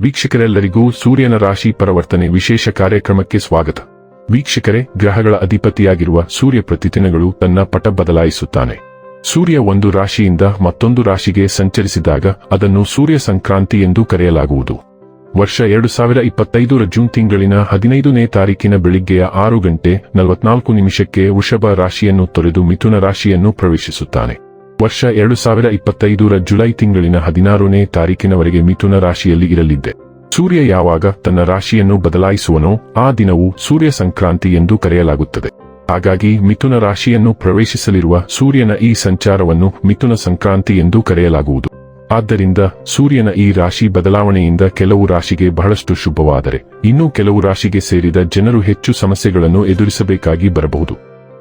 ವೀಕ್ಷಕರೆಲ್ಲರಿಗೂ ಸೂರ್ಯನ ರಾಶಿ ಪರಿವರ್ತನೆ ವಿಶೇಷ ಕಾರ್ಯಕ್ರಮಕ್ಕೆ ಸ್ವಾಗತ. ವೀಕ್ಷಕರೇ, ಗ್ರಹಗಳ ಅಧಿಪತಿಯಾಗಿರುವ ಸೂರ್ಯ ಪ್ರತಿದಿನಗಳು ತನ್ನ ಪಟ ಬದಲಾಯಿಸುತ್ತಾನೆ. ಸೂರ್ಯ ಒಂದು ರಾಶಿಯಿಂದ ಮತ್ತೊಂದು ರಾಶಿಗೆ ಸಂಚರಿಸಿದಾಗ ಅದನ್ನು ಸೂರ್ಯ ಸಂಕ್ರಾಂತಿ ಎಂದು ಕರೆಯಲಾಗುವುದು. ವರ್ಷ ಎರಡು ಸಾವಿರ ಇಪ್ಪತ್ತೈದರ ಜೂನ್ ತಿಂಗಳಿನ ಹದಿನೈದನೇ ತಾರೀಕಿನ ಬೆಳಿಗ್ಗೆಯ ಆರು ಗಂಟೆ ನಲವತ್ನಾಲ್ಕು ನಿಮಿಷಕ್ಕೆ ವೃಷಭ ರಾಶಿಯನ್ನು ತೊರೆದು ಮಿಥುನ ರಾಶಿಯನ್ನು ಪ್ರವೇಶಿಸುತ್ತಾನೆ. ವರ್ಷ ಎರಡು ಸಾವಿರ ಇಪ್ಪತ್ತೈದರ ಜುಲೈ ತಿಂಗಳಿನ ಹದಿನಾರನೇ ತಾರೀಕಿನವರೆಗೆ ಮಿಥುನ ರಾಶಿಯಲ್ಲಿ ಇರಲಿದ್ದೆ. ಸೂರ್ಯ ಯಾವಾಗ ತನ್ನ ರಾಶಿಯನ್ನು ಬದಲಾಯಿಸುವನೋ ಆ ದಿನವು ಸೂರ್ಯ ಸಂಕ್ರಾಂತಿ ಎಂದು ಕರೆಯಲಾಗುತ್ತದೆ. ಹಾಗಾಗಿ ಮಿಥುನ ರಾಶಿಯನ್ನು ಪ್ರವೇಶಿಸಲಿರುವ ಸೂರ್ಯನ ಈ ಸಂಚಾರವನ್ನು ಮಿಥುನ ಸಂಕ್ರಾಂತಿ ಎಂದು ಕರೆಯಲಾಗುವುದು. ಆದ್ದರಿಂದ ಸೂರ್ಯನ ಈ ರಾಶಿ ಬದಲಾವಣೆಯಿಂದ ಕೆಲವು ರಾಶಿಗೆ ಬಹಳಷ್ಟು ಶುಭವಾದರೆ, ಇನ್ನೂ ಕೆಲವು ರಾಶಿಗೆ ಸೇರಿದ ಜನರು ಹೆಚ್ಚು ಸಮಸ್ಯೆಗಳನ್ನು ಎದುರಿಸಬೇಕಾಗಿ ಬರಬಹುದು.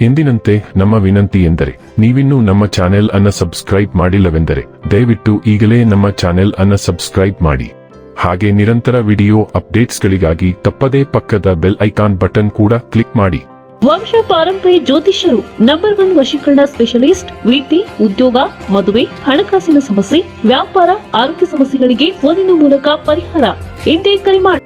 ಎಂದಿನಂತೆ ನಮ್ಮ ವಿನಂತಿ ಎಂದರೆ ನೀವಿನ್ನೂ ನಮ್ಮ ಚಾನೆಲ್ ಅನ್ನ ಸಬ್ಸ್ಕ್ರೈಬ್ ಮಾಡಿಲ್ಲವೆಂದರೆ ದಯವಿಟ್ಟು ಈಗಲೇ ನಮ್ಮ ಚಾನೆಲ್ ಅನ್ನ ಸಬ್ಸ್ಕ್ರೈಬ್ ಮಾಡಿ. ಹಾಗೆ ನಿರಂತರ ವಿಡಿಯೋ ಅಪ್ಡೇಟ್ಸ್ಗಳಿಗಾಗಿ ತಪ್ಪದೇ ಪಕ್ಕದ ಬೆಲ್ ಐಕಾನ್ ಬಟನ್ ಕೂಡ ಕ್ಲಿಕ್ ಮಾಡಿ. ವಂಶ ಪಾರಂಪರಿ ಜ್ಯೋತಿಷ್ಯರು ನಂಬರ್ ಒನ್ ವಶೀಕರಣ ಸ್ಪೆಷಲಿಸ್ಟ್ ವೃತ್ತಿ ಉದ್ಯೋಗ ಮದುವೆ ಹಣಕಾಸಿನ ಸಮಸ್ಯೆ ವ್ಯಾಪಾರ ಆರೋಗ್ಯ ಸಮಸ್ಯೆಗಳಿಗೆ ಫೋನಿನ ಮೂಲಕ ಪರಿಹಾರ. ಇಂದೇ ಕರೆ ಮಾಡಿ.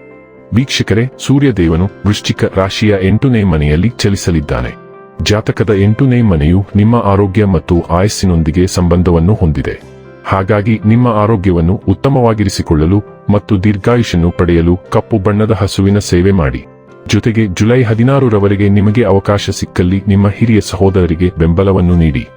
ವೀಕ್ಷಕರೇ ಸೂರ್ಯದೇವನು ವೃಶ್ಚಿಕ ರಾಶಿಯ ಎಂಟನೇ ಮನೆಯಲ್ಲಿ ಚಲಿಸಲಿದ್ದಾನೆ. ಜಾತಕದ ಎಂಟನೇ ಮನೆಯು ನಿಮ್ಮ ಆರೋಗ್ಯ ಮತ್ತು ಆಯಸ್ಸಿನೊಂದಿಗೆ ಸಂಬಂಧವನ್ನು ಹೊಂದಿದೆ. ಹಾಗಾಗಿ ನಿಮ್ಮ ಆರೋಗ್ಯವನ್ನು ಉತ್ತಮವಾಗಿರಿಸಿಕೊಳ್ಳಲು ಮತ್ತು ದೀರ್ಘಾಯುಷನ್ನು ಪಡೆಯಲು ಕಪ್ಪು ಬಣ್ಣದ ಹಸುವಿನ ಸೇವೆ ಮಾಡಿ. ಜೊತೆಗೆ ಜುಲೈ ಹದಿನಾರರವರೆಗೆ ನಿಮಗೆ ಅವಕಾಶ ಸಿಕ್ಕಲ್ಲಿ ನಿಮ್ಮ ಹಿರಿಯ ಸಹೋದರರಿಗೆ ಬೆಂಬಲವನ್ನು ನೀಡಿ.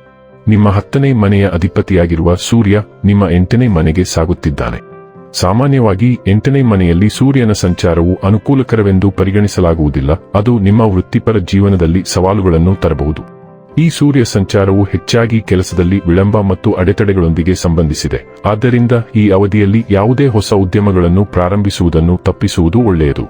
ನಿಮ್ಮ ಹತ್ತನೇ ಮನೆಯ ಅಧಿಪತಿಯಾಗಿರುವ ಸೂರ್ಯ ನಿಮ್ಮ ಎಂಟನೇ ಮನೆಗೆ ಸಾಗುತ್ತಿದ್ದಾನೆ. ಸಾಮಾನ್ಯವಾಗಿ ಎಂಟನೇ ಮನೆಯಲ್ಲಿ ಸೂರ್ಯನ ಸಂಚಾರವು ಅನುಕೂಲಕರವೆಂದು ಪರಿಗಣಿಸಲಾಗುವುದಿಲ್ಲ, ಅದು ನಿಮ್ಮ ವೃತ್ತಿಪರ ಜೀವನದಲ್ಲಿ ಸವಾಲುಗಳನ್ನು ತರಬಹುದು. ಈ ಸೂರ್ಯ ಸಂಚಾರವು ಹೆಚ್ಚಾಗಿ ಕೆಲಸದಲ್ಲಿ ವಿಳಂಬ ಮತ್ತು ಅಡೆತಡೆಗಳೊಂದಿಗೆ ಸಂಬಂಧಿಸಿದೆ, ಆದ್ದರಿಂದ ಈ ಅವಧಿಯಲ್ಲಿ ಯಾವುದೇ ಹೊಸ ಉದ್ಯಮಗಳನ್ನು ಪ್ರಾರಂಭಿಸುವುದನ್ನು ತಪ್ಪಿಸುವುದು ಒಳ್ಳೆಯದು.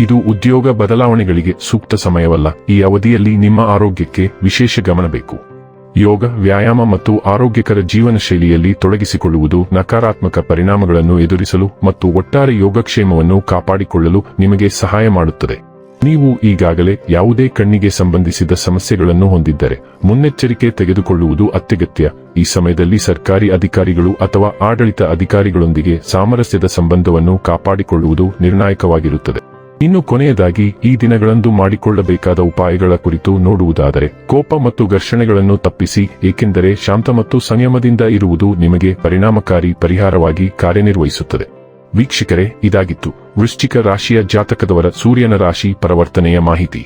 ಇದು ಉದ್ಯೋಗ ಬದಲಾವಣೆಗಳಿಗೆ ಸೂಕ್ತ ಸಮಯವಲ್ಲ, ಈ ಅವಧಿಯಲ್ಲಿ ನಿಮ್ಮ ಆರೋಗ್ಯಕ್ಕೆ ವಿಶೇಷ ಗಮನ ಬೇಕು. ಯೋಗ, ವ್ಯಾಯಾಮ ಮತ್ತು ಆರೋಗ್ಯಕರ ಜೀವನ ಶೈಲಿಯಲ್ಲಿ ತೊಡಗಿಸಿಕೊಳ್ಳುವುದು ನಕಾರಾತ್ಮಕ ಪರಿಣಾಮಗಳನ್ನು ಎದುರಿಸಲು ಮತ್ತು ಒಟ್ಟಾರೆ ಯೋಗಕ್ಷೇಮವನ್ನು ಕಾಪಾಡಿಕೊಳ್ಳಲು ನಿಮಗೆ ಸಹಾಯ ಮಾಡುತ್ತದೆ. ನೀವು ಈಗಾಗಲೇ ಯಾವುದೇ ಕಣ್ಣಿಗೆ ಸಂಬಂಧಿಸಿದ ಸಮಸ್ಯೆಗಳನ್ನು ಹೊಂದಿದ್ದರೆ ಮುನ್ನೆಚ್ಚರಿಕೆ ತೆಗೆದುಕೊಳ್ಳುವುದು ಅತ್ಯಗತ್ಯ. ಈ ಸಮಯದಲ್ಲಿ ಸರ್ಕಾರಿ ಅಧಿಕಾರಿಗಳು ಅಥವಾ ಆಡಳಿತ ಅಧಿಕಾರಿಗಳೊಂದಿಗೆ ಸಾಮರಸ್ಯದ ಸಂಬಂಧವನ್ನು ಕಾಪಾಡಿಕೊಳ್ಳುವುದು ನಿರ್ಣಾಯಕವಾಗಿರುತ್ತದೆ. ಇನ್ನು ಕೊನೆಯದಾಗಿ ಈ ದಿನಗಳಂದು ಮಾಡಿಕೊಳ್ಳಬೇಕಾದ ಉಪಾಯಗಳ ಕುರಿತು ನೋಡುವುದಾದರೆ, ಕೋಪ ಮತ್ತು ಘರ್ಷಣೆಗಳನ್ನು ತಪ್ಪಿಸಿ, ಏಕೆಂದರೆ ಶಾಂತ ಮತ್ತು ಸಂಯಮದಿಂದ ಇರುವುದು ನಿಮಗೆ ಪರಿಣಾಮಕಾರಿ ಪರಿಹಾರವಾಗಿ ಕಾರ್ಯನಿರ್ವಹಿಸುತ್ತದೆ. ವೀಕ್ಷಕರೇ, ಇದಾಗಿತ್ತು. ವೃಶ್ಚಿಕ ರಾಶಿಯ ಜಾತಕದವರ ಸೂರ್ಯನ ರಾಶಿ ಪರಿವರ್ತನೆಯ ಮಾಹಿತಿ.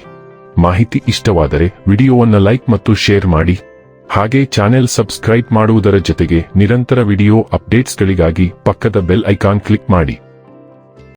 ಮಾಹಿತಿ ಇಷ್ಟವಾದರೆ ವಿಡಿಯೋವನ್ನು ಲೈಕ್ ಮತ್ತು ಶೇರ್ ಮಾಡಿ. ಹಾಗೆ ಚಾನೆಲ್ ಸಬ್ಸ್ಕ್ರೈಬ್ ಮಾಡುವುದರ ಜೊತೆಗೆ ನಿರಂತರ ವಿಡಿಯೋ ಅಪ್ಡೇಟ್ಸ್ಗಳಿಗಾಗಿ ಪಕ್ಕದ ಬೆಲ್ ಐಕಾನ್ ಕ್ಲಿಕ್ ಮಾಡಿ.